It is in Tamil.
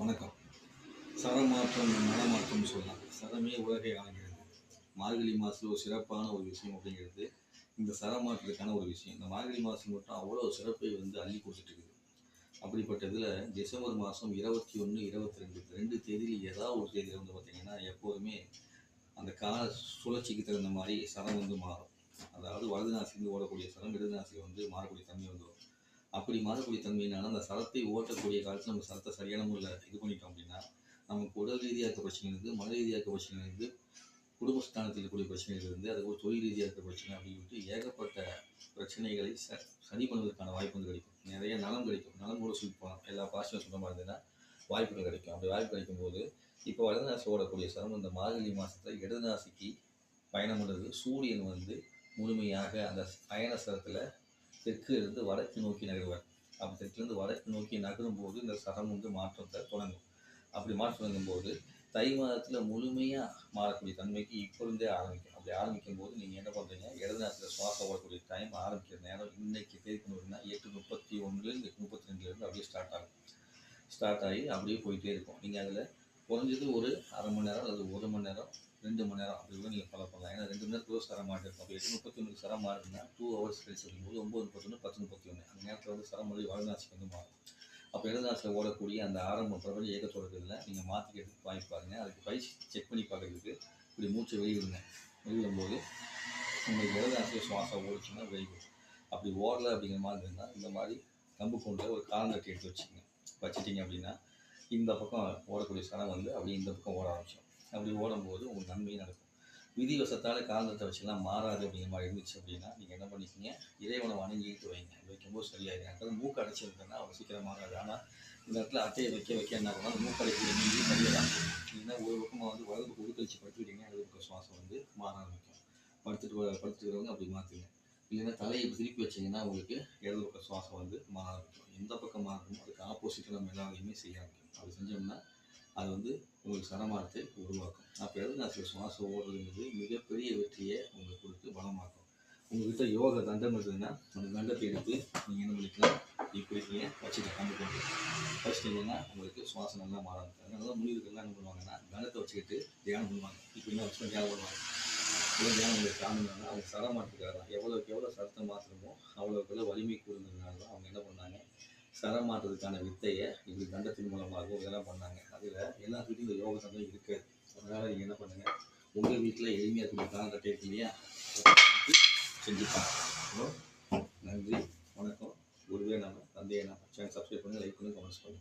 வணக்கம். சரமாற்றம் மனமாற்றம் சொல்லலாம் சரமே உலகை ஆகிறது. மார்கழி மாதத்தில் ஒரு சிறப்பான ஒரு விஷயம் அப்படிங்கிறது இந்த சரமாற்றத்துக்கான ஒரு விஷயம். இந்த மார்கழி மாதம் மட்டும் அவ்வளோ சிறப்பை வந்து அள்ளி கொடுத்துட்டு இருக்குது அப்படிப்பட்டதில் டிசம்பர் மாதம் இருபத்தி ஒன்று இருபத்தி ரெண்டு ரெண்டு தேதியில் ஏதாவது ஒரு தேதியில் வந்து பார்த்திங்கன்னா எப்போதுமே அந்த கால சுழற்சிக்கு தகுந்த மாதிரி சரம் வந்து மாறும். அதாவது வலது நாசிலிருந்து ஓடக்கூடிய சரம் இடது நாசியில் வந்து மாறக்கூடிய தன்மை வந்து வரும். அப்படி மாறக்கூடிய தன்மையினால அந்த சரத்தை ஓட்டக்கூடிய காலத்தில் நம்ம சரத்தை சரியான முறையில் இது பண்ணிட்டோம் அப்படின்னா நமக்கு உடல் ரீதியாக இருக்க பிரச்சனை இருக்குது மன ரீதியாக இருக்க பிரச்சனை இருக்குது குடும்பஸ்தானத்தில் இருக்கக்கூடிய பிரச்சனைகள் இருந்து அது ஒரு தொழில் ரீதியாக இருக்க பிரச்சனை அப்படின்னு சொல்லிட்டு ஏகப்பட்ட பிரச்சனைகளை ச சரி பண்ணுவதற்கான வாய்ப்பு வந்து கிடைக்கும். நிறைய நலம் கிடைக்கும். நலம் கூட சொல்லி போகலாம். எல்லா பாசிட்டிவ் சுத்தமாக இருந்ததுன்னா வாய்ப்புகள் கிடைக்கும். அப்படி வாய்ப்பு கிடைக்கும் போது இப்போ வடநாசி ஓடக்கூடிய சிரமம் இந்த மார்கழி மாதத்தில் இடதுநாசிக்கு பயணம் பண்ணுறது சூரியன் வந்து முழுமையாக அந்த பயண சிரத்தில் தெற்கிலிருந்து வடக்கு நோக்கி நகருவார். அப்போ தெற்குலேருந்து வடக்கு நோக்கி நகரும் போது இந்த சரம் வந்து மாற்றத்தை தொடங்கும். அப்படி மாற்றம் தொடங்கும் போது தை மாதத்தில் முழுமையாக மாறக்கூடிய தன்மைக்கு இப்போ இருந்தே ஆரம்பிக்கும். அப்படி ஆரம்பிக்கும் போது நீங்கள் என்ன பண்ணுறீங்க இடது நேரத்தில் சுவாசம் ஓடக்கூடிய டைம் ஆரம்பிக்கிற நேரம் இன்னைக்கு தேதிக்கணும்னா எட்டு முப்பத்தி ஒன்றுலேருந்து முப்பத்தி ரெண்டுலேருந்து அப்படியே ஸ்டார்ட் ஆகும். ஸ்டார்ட் ஆகி அப்படியே போயிட்டே இருக்கும். நீங்கள் அதில் குறைஞ்சது ஒரு அரை மணி நேரம் அல்லது ஒரு மணி நேரம் ரெண்டு மணி நேரம் அப்படி கூட நீங்கள் ஃபாலோ பண்ணலாம். ஏன்னா ரெண்டு மணி நேரத்துக்கு சரம் மாட்டிருக்கும் அப்போ எட்டு முப்பத்தி ஒன்று சரம் மாறுதுன்னா டூ ஹவர்ஸ் கழிச்சு வரும்போது ஒம்பது முப்பத்தொன்று பத்து முப்பத்தி ஒன்று அந்த நேரத்தில் வந்து சரம் மொழி வடநாசிக்கு வந்து மாறும். அப்போ இடநாசில் ஓடக்கூடிய அந்த ஆரம்ப பிரபஞ்ச இயக்கத்தோட இதில் நீங்கள் மாற்றிக்கிறதுக்கு வாய்ப்பு பாருங்க. அதுக்கு பயிற்சி செக் பண்ணி பார்க்குறதுக்கு இப்படி மூச்சு வெளியிடுங்க வெளியிடும்போது உங்களுக்கு இடநாசியில் சுவாசம் ஓடிச்சுன்னா வெளியிடும் அப்படி ஓடலை அப்படிங்கிற மாதிரி இருந்தால் இந்த மாதிரி கம்பு கொண்டு ஒரு காலங்கட்டி எடுத்து வச்சுக்கோங்க. வச்சுட்டிங்க அப்படின்னா இந்த பக்கம் ஓடக்கூடிய சரம் வந்து அப்படியே இந்த பக்கம் ஓட ஆரம்பிச்சிடும் அப்படி ஓடும்போது உங்களுக்கு நன்மையும் நடக்கும். விதி வசத்தால் காலத்தை வச்சுலாம் மாறாது அப்படிங்கிற மாதிரி இருந்துச்சு அப்படின்னா நீங்கள் என்ன பண்ணிக்கிங்க? இறைவனை வணங்கிட்டு வைங்க. வைக்கும்போது சரியாயிடும் அதாவது மூக்கு அடைச்சிருந்தேன்னா அவங்க சீக்கிரம் மாறாது. ஆனால் இந்த இடத்துல அட்டையை வைக்க வைக்க என்ன பண்ணால் அந்த மூக்கு அடைக்கிற நீங்க சரியாக இல்லைன்னா ஒரு பக்கமாக வந்து வலது பக்கம் உடுக்கழிச்சு படுத்துக்கிட்டீங்க இடது பக்கம் சுவாசம் வந்து மாற ஆரம்பிக்கும். படுத்துட்டு படுத்துக்கிறவங்க அப்படி மாற்றுங்க இல்லைன்னா தலையை திருப்பி வச்சிங்கன்னா உங்களுக்கு இடது பக்கம் சுவாசம் வந்து மாறும் எந்த பக்கம் மாறணுமோ அதுக்கு ஆப்போசிட்டில் நம்ம எல்லாத்தையுமே செய்ய ஆரம்பிக்கும் அப்படி செஞ்சோம்னா அது வந்து உங்களுக்கு சரமாரத்தை உருவாக்கும். அப்போ இடதுநாசியில் சுவாசம் ஓடுறதுங்கிறது மிகப்பெரிய வெற்றியை உங்களுக்கு கொடுத்து பலமாக்கும். உங்ககிட்ட யோக தண்டம் இருந்ததுன்னா அந்த தண்டத்தை எடுத்து நீங்கள் என்ன பண்ணிக்கலாம் இப்படி நீங்கள் வச்சுட்டு கண்டு கொண்டு வச்சிட்டிங்கன்னா உங்களுக்கு சுவாசம் நல்லா மாறாது அதனால தான் முனிவர்கள்லாம் என்ன பண்ணுவாங்கன்னா தண்டத்தை வச்சுக்கிட்டு தியானம் பண்ணுவாங்க. இப்படிலாம் வச்சுட்டு தியானம் பண்ணுவாங்க. இவ்வளோ தியானம் உங்களுக்கு காணுங்கன்னா அவங்க சரமாட்டுக்காக தான் எவ்வளோக்கு எவ்வளோ சரத்தை மாற்றணுமோ அவ்வளோக்கு எவ்வளோ வலிமை கூறுனதுனால தான் அவங்க என்ன பண்ணாங்க? சரம் மாற்றுறதுக்கான வித்தையை இப்படி தண்டத்தின் மூலமாகவும் இதெல்லாம் பண்ணாங்க. அதில் எல்லாத்துக்கிட்டையும் இந்த யோக தண்டம் இருக்காது அதனால் நீங்கள் என்ன பண்ணுங்கள் உங்கள் வீட்டில் எளிமையாக இருக்கக்கூடிய காலம் இருக்கு இல்லையா செஞ்சுப்பாங்க. ஹலோ? நன்றி. வணக்கம். குருவே நம்ம தந்தையை நம்ம சேனல் சப்ஸ்கிரைப் பண்ணி லைக் பண்ணி கமெண்ட்ஸ் பண்ணுங்கள்